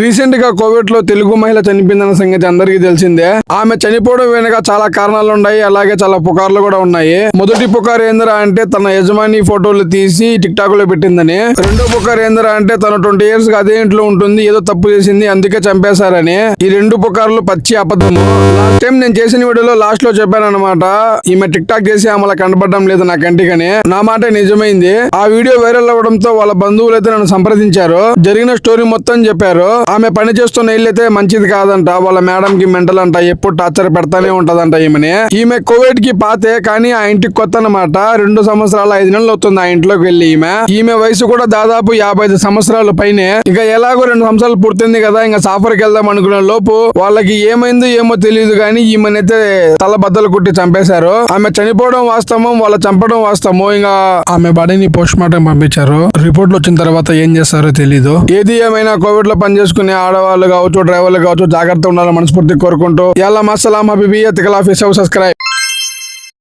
రీసెంట్గా కోవిడ్లో తెలుగు మహిళ చనిపోయిందన్న సంగతి అందరికీ తెలిసిందే. ఆమె చనిపోవడం వెనుక చాలా కారణాలు ఉన్నాయి అలాగే చాలా పుకార్లు కూడా ఉన్నాయి. మొదటి పుకారు ఏందిరా అంటే తన యజమాని ఫోటోలు తీసి టిక్ టాక్లో పెట్టిందని. రెండో పుకారు ఏందిరా అంటే తన ట్వంటీ ఇయర్స్ అదే ఇంట్లో ఉంటుంది ఏదో తప్పు చేసింది అందుకే చంపేశారని. ఈ రెండు పుకార్లు పచ్చి అబద్ధము. లాస్ట్ టైం నేను చేసిన వీడియోలో లాస్ట్లో చెప్పాను అనమాట ఈమె టిక్ టాక్ చేసి ఆమె కనపడడం లేదు నా కంటికని. నా మాట నిజమైంది. ఆ వీడియో వైరల్ అవ్వడంతో వాళ్ళ బంధువులు అయితే నన్ను సంప్రదించారు. జరిగిన స్టోరీ మొత్తం చెప్పారు. ఆమె పని చేస్తున్న ఇల్లు అయితే మంచిది కాదంట. వాళ్ళ మేడం కి మెంటల్ అంట. ఎప్పుడు టార్చర్ పెడతానే ఉంటదంట ఈమెని. ఈమె కోవిడ్కి పాతే కానీ ఆ ఇంటికి కొత్త అనమాట రెండు సంవత్సరాల ఐదు నెలలు అవుతుంది ఆ ఇంట్లోకి వెళ్ళి ఈమె. ఈమె వయసు కూడా దాదాపు యాభై ఐదు సంవత్సరాలు పైనే. ఇక ఎలాగో రెండు సంవత్సరాలు పుట్టింది కదా ఇంకా సాఫర్కి వెళ్దాం అనుకునే లోపు వాళ్ళకి ఏమైందో ఏమో తెలియదు కానీ ఈమెనైతే తల బద్దలు కుట్టి చంపేశారు. ఆమె చనిపోవడం వాస్తవం వాళ్ళ చంపడం వాస్తవం ఇంకా ఆమె బాడీని పోస్ట్ మార్టం పంపించారు. రిపోర్ట్లు వచ్చిన తర్వాత ఏం చేస్తారో తెలీదు. ఏది ఏమైనా కోవిడ్లో పనిచేసుకునే ఆడవాళ్ళు కావచ్చు డ్రైవర్లు కావచ్చు జాగ్రత్త ఉండాలని మనస్ఫూర్తి కోరుకుంటూ ఎలా మసలాం హబీబీ తికలాఫీ సబ్స్క్రైబ్.